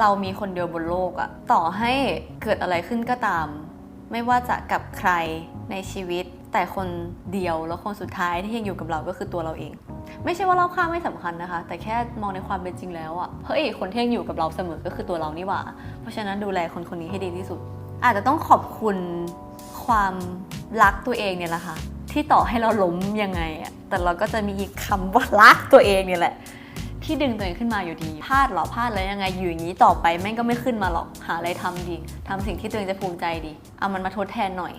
เรามีคนเดียวบนโลกอะต่อให้เกิดอะไรขึ้นก็ตาม ไม่ว่าจะกับใครในชีวิต แต่คนเดียวแล้วคนสุดท้ายที่ยังอยู่กับเราก็คือตัวเราเอง ไม่ใช่ว่ารอบข้างไม่สำคัญนะคะ แต่แค่มองในความเป็นจริงแล้วอะเฮ้ยคนที่ยังอยู่กับเราเสมอก็คือตัวเรานี่หว่า เพราะฉะนั้นดูแลคนคนนี้ให้ดีที่สุด อาจจะต้องขอบคุณความรักตัวเองเนี่ยแหละค่ะที่ต่อให้เราล้มยังไงอะแต่เราก็จะมีคำว่ารักตัวเองเนี่ยแหละ ที่ดึงตัวเองขึ้นมาอยู่ดีพลาดหรอพลาดแล้วยังไงอยู่อย่างนี้ต่อไปแม่งก็ไม่ขึ้นมาหรอกหาอะไรทำดีทำสิ่งที่ตัวเองจะภูมิใจดีเอามันมาทดแทนหน่อย